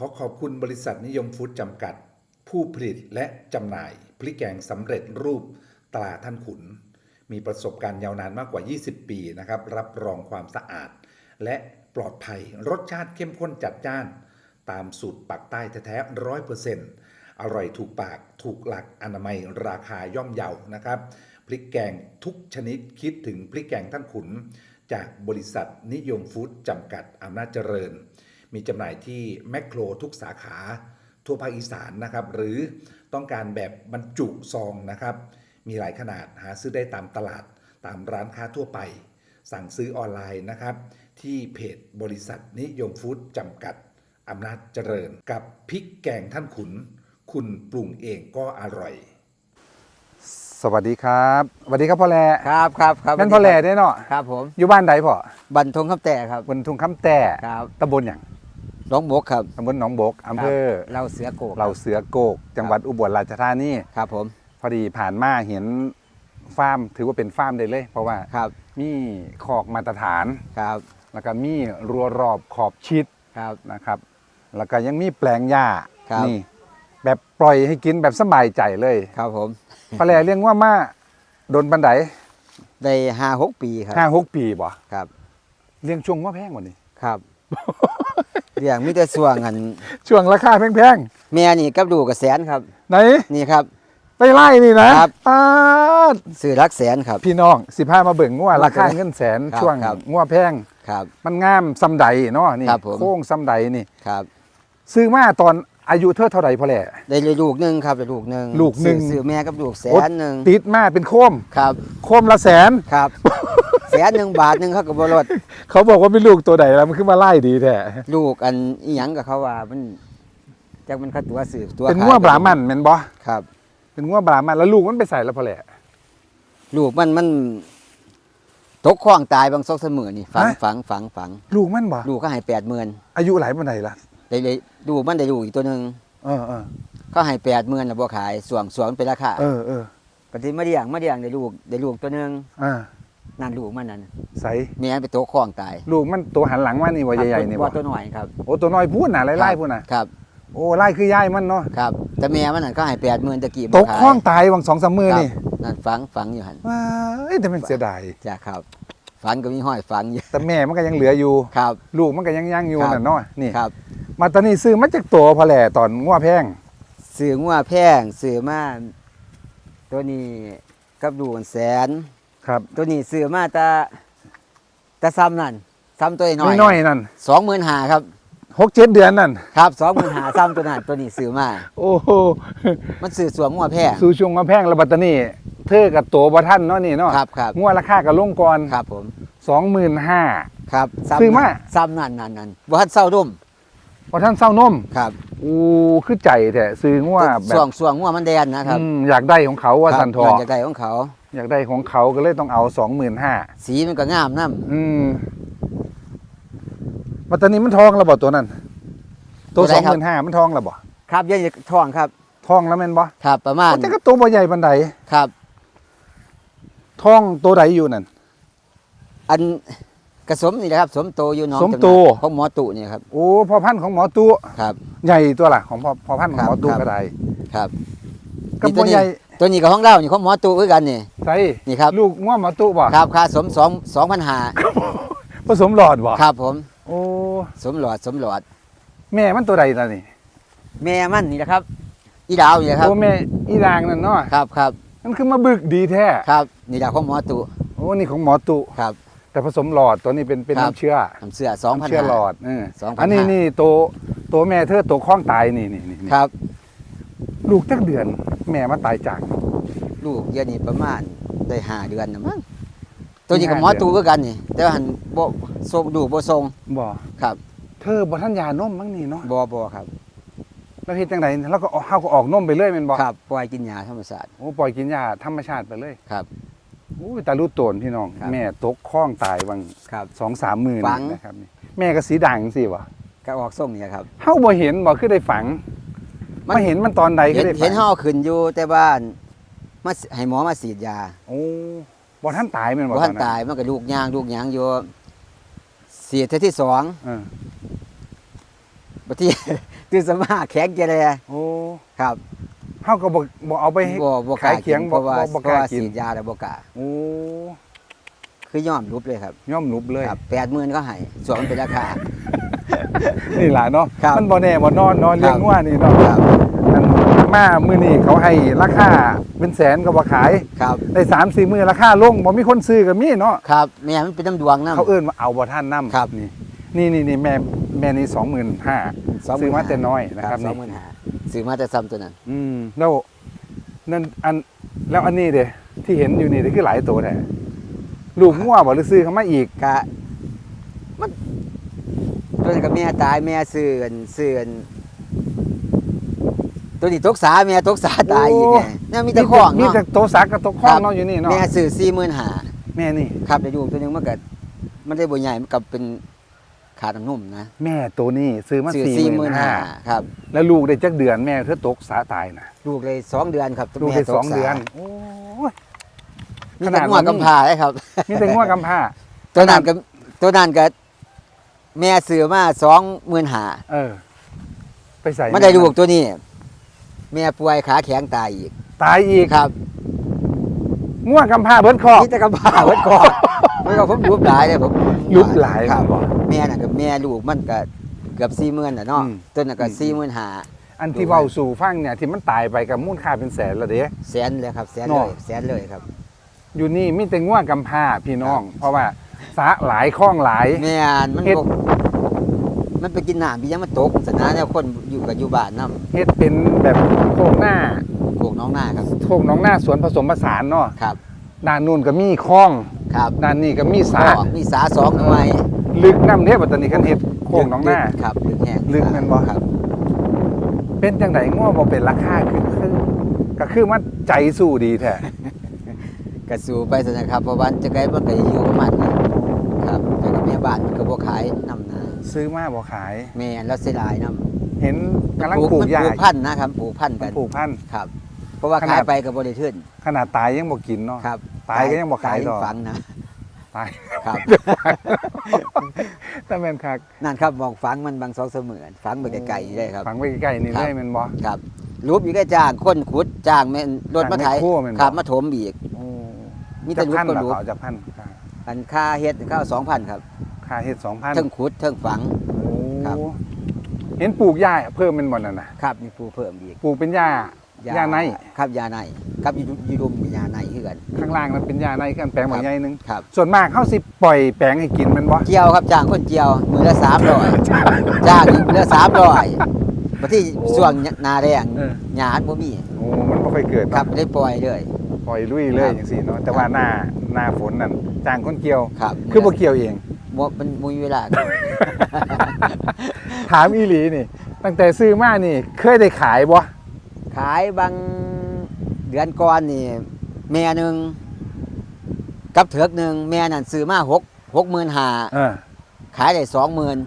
ขอขอบคุณบริษัทนิยมฟู้ดจำกัด ผู้ผลิตและจำหน่าย พริกแกงสำเร็จรูปตราท่านขุน มีประสบการณ์ยาวนานมากกว่า 20 ปีนะครับ รับรองความสะอาด และปลอดภัยรสชาติเข้มข้นจัดจ้าน ตามสูตรปักใต้แท้ๆร้อยเปอร์เซ็นต์อร่อยถูกปากถูกหลักอนามัยราคาย่อมเยานะครับพริกแกงทุกชนิดคิดถึงพริกแกงท่านขุน จากบริษัทนิยมฟู้ดจำกัดอำนาจเจริญ มีจำหน่ายที่แมคโครทุกสาขาทั่วภาคอีสานนะครับ หรือต้องการแบบบรรจุซองนะครับ มีหลายขนาดหาซื้อได้ตามตลาดตามร้านค้าทั่วไป สั่งซื้อออนไลน์นะครับ ที่เพจบริษัทนิยมฟู้ดจำกัดอำนาจเจริญ กับพริกแกงท่านขุน คุณปรุงเองก็อร่อย สวัสดีครับสวัสดีครับพ่อแหล่ครับครับครับแม่นพ่อแหล่ได้เนาะครับผมอยู่บ้านใดพ่อบันทงคำแต่ครับบนทุ่งคำแต่ครับตำบลอย่างห น้องบกครับตำบลหนองบกอำเภอครับเราเสือโกกเราเสือโกก จังหวัดอุบลราชธานีครับผม พอดีผ่านมาเห็นฟาร์มถือว่าเป็นฟาร์มได้เลย เพราะว่าครับมีขอกมาตรฐานครับ แล้วก็มีรั้วรอบขอบชิดครับนะครับ แล้วก็ยังมีแปลงหญ้าครับนี่แบบปล่อยให้กินแบบสบายใจเลยครับผมปลาแหล่เรียกว่ามาโดนบันไดได้ห้าหกปีครับห้าหกปีบ่ครับ เลี้ยงช่วงว่าแพงกว่านี้ครับ เรื่องมีแต่ส่วงอันช่วงราคาแพงแม่นี่กับดูกกับแสนครับ ๆไหนนี่ครับ ไปไล่นี่นะครับป้าดซื้อรักแสนครับ พี่น้องสิพามาเบิ่งงวราคาครับเงินแสนครับช่วงครับงวแพงครับ มันงามซำใดเนาะนี่ครับผม โค้งซำใดนี่ ครับ ซื้อมาตอนอายุเท่าเท่าใดพอแหละได้ลูกหนึ่งครับได้ลูกหนึ่งลูกหนึ่ง ซื้อซื้อแม่กับลูกแสนหนึ่งติดมาเป็นโคม ครับ โคมละแสน ครับแส นหนึ่งบาทหนึ่งเขากับบรถเขาบอกว่าเป็นลูกตัวใดแล้วมันขึ้นมาไล่ดีแท้ลูกอันอีหยังกับเขาว่ามันจากมันเขาตัวสื่อตัวเป็นขายงัวบรามันแม่นบ่ครับ เป็นงัวบรามันแล้วลูกมันไปใส่แล้วพอแหละลูกมันมันตกคลองตายบางซอกเสมอนี่ฝังฮะฝังฝังฝังลูกมันบ่ลูกก็ให้แปดหมื่นอายุหลายปานใดล่ะได้เลยลูกมันได้ลูกอีกตัวหนึ่งเออเออเขาให้แปดหมื่นแล้วบ่ขายส่วงส่วงเป็นราคาเออเออปฏิมาเดียงมาเดียงได้ลูกได้ลูกตัวหนึ่งอ่า นั่นลูกมันนั่นใส่แม่นไปตกคลองตายลูกมันตัวหันหลังมานี่บ่ใหญ่ๆนี่บ่ว่าตัวหน่อยครับโอ้ตัวน้อยพูดน่ะไล่ๆพูดน่ะครับโอ้ไล่คือยายมันเนาะครับแต่แม่มันนั่นก็ให้แปดหมื่นตะกี้ตบ่กขายข้องตายวังสองสามมือครับนี่นั่นฝังฝังอยู่หันว้ายแต่มันเสียดายจ้ะครับฝังก็มีห้อยฝังอยู่แต่แม่มันก็ยังเหลืออยู่ครับ ลูกมันก็ยังยังอยู่ครับน่ะเนาะนี่ครับ มาตอนนี้ซื้อมาจากตัวพอแหล่ตอนงัวแพงซื้องัวแพงซื้อมาตัวนี้กับดูกแสน ครับตัวนี้ซื้อมาแตาตาซ้ำนั่นซ้ำตัวน้อยน้อยๆนั่นสองหมื่นหาครับ หกเจ็ดเดือนนั่น ครับสองหมื่นหาซ้ำตัวนั้นตัวนี้ซื้อมา โอ้โหมันซื้อสวมงัวแพงซื้อช่วงมาแพงแล้วบัดตานี่เธอกับตัวบ่ท่านเนาะนี่เนาะครับครับ งัวราคากับลงก่อนครับผมสองหมื่นห้า ครับซื้อมา ซ้ำนั่นนั่นนั่นบ่ทันเศร้าดุมพอท่านเศร้านมครับอู้คือใจแท้ซื้องัวแบส่วบงส่วงงัวมันแดนนะครับอืมอยากได้ของเขาว่าครับสันทอย้อนจากใดของเขา อยากได้ของเขาก็เลยต้องเอาสองหมื่นห้าสีมันก็งามน้อืมบัดตานี้มันทองแล้วบ่ตัวนั้น ตัวสองหมื่นห้ามันทองแล้วบ่ำครับเยังทองครับทองแล้วแม่นบ่ครับ ประมาณแต่ก็ตัวบ่ใหญ่ปานใดครับทองตัวใดอยู่นั่นอันกระสมนี่นะครับ สมโตอยู่หน้องสมจำหน่ายโตของหมอตุนี่ครับโอ้พอพันธุ์ของหมอตู้ครับ ใหญ่ตัวล่ะของพอพอพันธุ์ของหมอตู้ครับก็ได้ครับก็นี่ตับ่วนี้ใหญ่ ตัวนี้กับของเรานี่ของหมอตุคือกันนี่ ใส่นี่ครับ ลูกง่วหมอตู้บ่ครับค่าสมสองสองพันหาผสมหลอดบ่ครับผม โอ้สมหลอดสมหลอด แม่มันตัวใดล่ะนี่แม่มันนี่นะครับ อีดาวนี่นะครับ โอ้แม่อีนางนั่นเนาะครับครับมันคือมาบึกดีแท้ครับ นี่ดาวของหมอตุโอ้นี่ของหมอตู้ครับ แต่ผสมหลอดตัวนี้เป็นเป็นครับ น้ำเชื่อทำเสื้อสองพัน น้ำเชื่อหลหาอดเออ2,500 อันนี้นี่ตัวตัวแม่เธอตัวคล้องตายนี่นี่นี่นี่ครับ ลูกจักเดือน แม่มาตายจากลูกเดี๋ยอะนี่ประมาณได้ห้าเดือนนะมั้งตัวนี้กับห้าหมอเดือนตุคือกันนี่ แต่ว่าหันบ่ทรงดูบ่ทรงบ่ครับ เธอบ่ท่านยานมมั้งนี่เนาะบ่บ่ครับแล้วเฮ็ดจังไดแล้วก็เอาเฮาก็ออกนมไปเรื่อยแม่นบ่ครับปล่อยกินยาธรรมชาติโอ้ปล่อยกินยาธรรมชาติไปเลยครับโอ้ยตาลูกโตนพี่น้องครับแม่ตกคล้องตายวังครับสองสามหมื่นฝังนะครับนี่แม่ก็สีด่างสิวะก็ออกส่งนี่ครับเฮาบ่เห็นบ่คือได้ฝัง มัน มาเห็นมันตอนใดคืเห็อนได้ฝัเห็นห่อขึ้นอยู่แต่บ้านมาให้หมอมาฉีดยาโอ้บ่ท่านตายแม่นบ่บ่ทันตอนตายมันก็ลูกยางลูกยางอยู่ฉีดเท่าที่สองเออบัดที่ ตื่นสมาแข็งแกเลยโอ้ครับเฮาก็บ่บ่เอาไปให้ บ่บ่กขาล้ายเคียงกินบ่เพราะว่าบ่บ่เพกราะล้าว่ากิน ฉีดยาแล้วบ่กล้าโอ้คือย่อมรุบเลยครับย่อมหนุบเลย ครับ80,000ก็ให้ส่วนมันเป็นราคา นี่ล่ะเนาะครับมันบ่แน่บ่นอนเนอนเลี้ยงครับงัวนี่เนาะครับ อันมามื้อนี้เขาให้ราคาเป็นแสนก็บ่ขายครับ ได้3 4มื้อราคาลงบ่มีคนซื้อก็มีเนาะครับแม่มันเป็นน้ำดวงน้ำเขาเอิ้นว่าเอาบ่ทันนํครับ นี่นี่นี่นี่แม่แม่นี่25,000ซื้อมาแต่น้อยนะครับสอนี่งหมื่นห้าซื้อมาแต่ซ้ำตัวนั้น อืมแล้วนั่นอันแล้วอันนี้เด้ที่เห็นอยู่นี่เด้คือหลายตัวแท้ลูกงัวบ่หรือซื้อเข้ามาอีก กะ มัน ตัวนี้กับแม่ตายแม่ซื้อกันซื้อกันตัวนี้ตกสาแม่ตกสาตายอีกไงเนี่ยมีแต่ของมีเนาะแต่โตวสักกับโตวข้องเนาะอยู่นี่เนาะแม่ซื้อสี่หมื่นหาแม่นี่ ครับแต่อยู่ตัวหนึงมันก็มันได้บ่ใหญ่มันกับเป็นขาดน้ำนุ่มนะแม่ตัวนี้ซื้อมาซื้อสี่สี่หหมื่มื่นนห้าหาครับ แล้วลูกได้จักเดือนแม่เธอตกสาตายนะลูกเลยสองเดือนครับลูกแม่ได้ตสองสาเดือนโอ้ยมีขนาแต่ดงัวนั้นกำพร้าเลยครับ มีแต่งัวกำพร้า ตัวนั้นก็ตัวนั้นก็ แม่ซื้อมาสองหมื่นหาเออ ไปใส่มันได้ลูกตัวนี้ แม่ป่วยขาแข็งตายอีก ตายอีกครับงัวกำพร้าเบิดคอกนี่แต่กำพร้าเวิดก่อนไม่ก็ผมรูปหลายเลยผมรูปหลายครับบ่แม่น่ะกับแม่ลูกมันก็เกือบสี่หมื่นอะเนาะอืมตัวน่ะก็อืมสี่หมื่นหาอันที่เว้าสู่ฟังเนี่ยที่มันตายไปกับมูลค่าเป็นแสนและเด้แสนเลยครับแสนเนาะเลยแสนเลยครับ อยู่นี่มีแต่งัวกำพร้าพี่น้อง เพราะว่า สาหลายคล้องหลาย แม่นมันเฮ็ด บ่มันไปกินน้ำพี่ยังมันตกสนะเนี่ยคนอยู่กับอยู่บ้านน้เฮ็ดเป็นแบบโคกหน้าำพวกน้องหน้าครับ โคกหน้องหน้าสวนผสมผสานเนาะครับ ด้านนู่นก็มีคลองครับด้านนี้ก็มีสาก็มีสาสองหน่วยลึกน้ำเด้บัดตอนนี้คันเฮ็ดโคกหน้องหน้า ครับลึกแห้งลึกแม่นบ่ ครับ เป็นจังไดง้อบ่เป็นราคาคือคือก็คือมันใจสู้ดีแท้ กระสูไปสนะครับเพราะวันจะไกลมันก็อยู่ประมาณนี้ครับแต่กั บแม่บ้านมันก็บ่ขายน้ำนาซื้อมาบ่ขาย แม่แล้วเสียดายน้ำเห็นกำลังปลูกมันหญ้าปลูกพันธุ์นะครับปลูกพันธุ์กันปลูกพันธุ์ ครับ เพราะว่าขนาขาดยไปก็บ่ได้ขึ้นขนาดตายยังบ่กินเนาะ ครับตายก็ยังบ่ขายตดอกฝังนะตายครับแต่แม่นคักนั่นครับมองฝังมันบางสองเสมือนฝังไปไกลๆได้ครับ ฝังไว้ใกล้ๆนี่ครับ เลยแม่นบ่ ครับรูปอยู่ใกล้จ้างคนขุดจ้างแม่นรถมาไถจ้างแม่โคแม่นบ่ ครับมาถมอีกโอ้มีแต่จะพันรูปก็ล่ะรูปเขาจะพันค่าอันค่าเฮ็ดค่าสองพันครับ ค่าเฮ็ด2,000เทิงขุดเทิงฝังโอ้ครับ เห็นปลูกหญ้าเพิ่มเป็นบ่นั่นน่ะครับมีผู้เพิ่มอีกปลูกเป็นหญ้าหญ้าในครับยาในครับอยูอยูรุมเป็นยาในคือกัน ข้างล่างนั้นเป็นหญ้าในคืออันแปลงบ่ใหญ่หนึงครับ ส่วนมากเขาสิปล่อยแปลงให้กินแมันบ่ เจียวครับจ้างคนเจียวมือละสามร้อยจ้างอีกมือละสามร้อยมาที่ช่วงหนาแรงเออ หยาดบ่มีโอ้มันบ่ค่อยเกิดครัเนาะบได้ปล่อยเลย ปล่อยลุยเลยครับ อย่างสี่เนาะแต่ว่าหน้าหน้าฝนนั่นจ้างคนเกี่ยว ครับคือบ่เกี่ยวเอง บ่มันบ่มีเวลา ถามอีหลีนี่ ตั้งแต่ซื้อมานี่ เคยได้ขายบ่ขายบางเดือนก่อนนี่ แม่หนึ่งกับเถือกหนึ่งแม่นั่นซื้อมาหกหกหมื่นหาเออขายได้สองหมื่น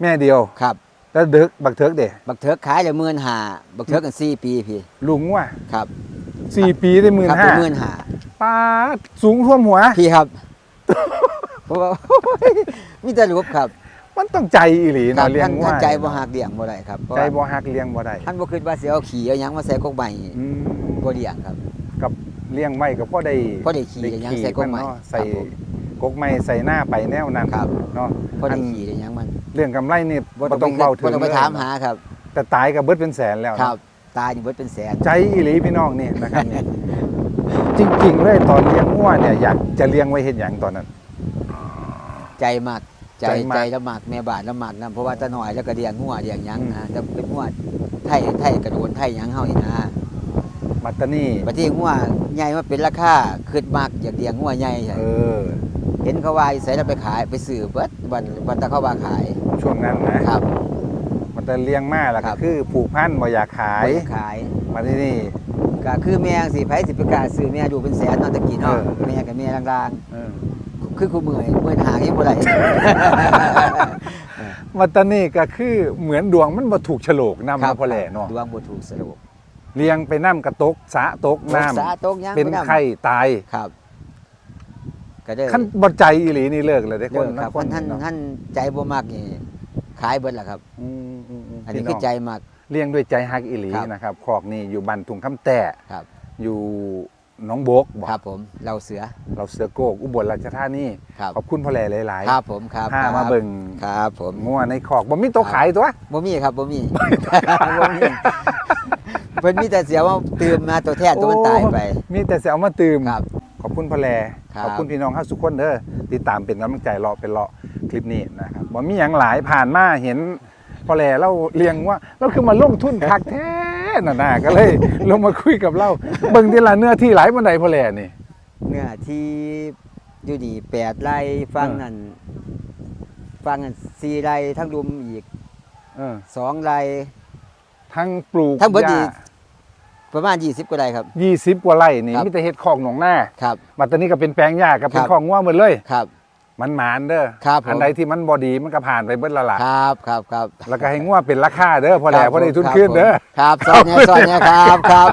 แม่เดียวครับ แล้วดึกบักเถิกเด้บักเถือกขายได้หมื่นหาบักเถือกกันสี่ปีพี่ลุงว่าครับสี่ปีได้หมื่นครับห้าได้หมื่นหาป้าดสูงท่วมหัวพี่ครับ เพราะว่า มีแต่รูปครับมันต้องใจอีหลีครัเนาะเลี้ยท่างนว่าท่านใจบ่หักเลี้ยงบ่ได้ครับเพราะใจว่าบ่ฮักเลี้ยงบ่ได้ท่านบ่คิดว่าสิเอาขี่เอาหยังมาใส่กกใหม่อืมบ่เลี้ยงครับ กับเลี้ยงไว้ก็พอได้พอได้ขี่ได้หยังใส่กกใหม่เนาะคใส่รับผม กกไม้ใส่หน้าไปแนวนั้นครับเนาะ พอได้อันขี่ได้หยังมันเรื่องกำไรนี่บ่บ่ต้องเว้าถึงบ่ต้องไปเลยถามหาครับ แต่ตายก็เบิดเป็นแสนแล้วครับ ตายนี่เบิดเป็นแสน ใจอีหลีพี่น้องนี่นะครับนี่จริงๆเลยตอนเลี้ยงงัวเนี่ยอยากจะเลี้ยงไว้เฮ็ดหยังตอนนั้น ใจมากใจใจมากใจละหมากแม่บ้านละหมากนะเพราะว่าตาหน่อยแล้วก็เลี้ยงงัวเลี้ยงหยังอืมนะจะเป็นงัวไทยไทยกระโดนไทยหยังเฮานี่นะบัตตานีบัดที่งัวใหญ่มาเป็นราคาขึ้นมากอยากเลี้ยงงัวใหญ่เออ เห็นเขาว่าใส่แล้วไปขายไปซื้อเบิดวันวันตะเขาว่าขายช่วงนั้นนะครับ มันจะเลี้ยงมาแล้วครัก็บคือผูกพันบ่อยากขายบ่ได้ขาย มาที่นี่ ก็คือแม่งสิไผสิไปกล้าซื้อแม่อยู่เป็นแสนเนาะตะกี้เนาะเออ แม่กับแม่ลางเออๆ คือคู่มือเมื่อหายังบ่ได้บัตตานีก็คือเหมือนดวงมันบ่ถูกโฉลกนำมาพอแหล่เนาะดวงบ่ถูกสรุปเลี้ยงไปน้ำกระตกสะตกน้สาตกยังำเป็นบ่ำไข้ตายครับก็ได้ขั้นบ่ใจอีหลีนี่เลิกเลยได้อคเลินกครับคนท่านเนาะท่านใจบ่มักนี่ขายเบิดแหละครับอืมอืมมอันนี้พี่คือใจมากเลี้ยงด้วยใจฮักอิหลีครับนะครับคอกนี่อยู่บันทุงคำแต้ครับอยู่ห น้องโบกบอกครับผมเราเสือเราเสือโกกอุบลราชธานีครับขอบคุณพ่อแหล่หลายครับผมครับพาครับมาเบิ่งครับผมงัวในคอกบ่มีตัวขายตัวบ่มีครับบ่มีบ่มีเพิ่นมีแต่เสียว่าตื่มมาตัวแท้ตัวมันตายไปโอ้มีแต่เสียเอามาตื่มครับขอบคุณพ่อแหล่ครับขอบคุณพี่น้องเฮาสุกคนเด้อติดตามเป็นกำลังใจรอเป็นรอคลิปนี้นะครับบ่มีหยังหลายผ่านมาเห็นพ่อแหล่เราเลี้ยงว่าเราคือมาลงทุนคักแท้ น่ะนะก็เลย ลงมาคุยกับเราเบิ่งทีละเนื้อที่หลายปานใดพ่อแหล่นี่ เนื้อที่อยู่นี่แปดไร่ฟังเออนั่นฟังนั่นสี่ไร่ทั้งรุมอีกเออสองไร่ ทั้งปลูกทั้งเบิดนี่หญ้าประมาณ20กว่าไร่ครับ ยี่สิบกว่าไร่นี่ครับ มีแต่เฮ็ดคอกหนองหน้าครับบัดตอนนี้ก็เป็นแปลงหญ้ากับเป็นครับ คอกงัวหมดเลย ครับ มันหมานเด้อครับผม อันใดที่มันบ่ดีมันก็ผ่านไปเบิดและล่ะครับครับครับแล้วก็ให้งัวเป็นราคาเด้อพอแหล่ครับพอได้ทุนครับขึ้นเด้อ ครับซอยเนี้ยซอยเนี้ยครับครับ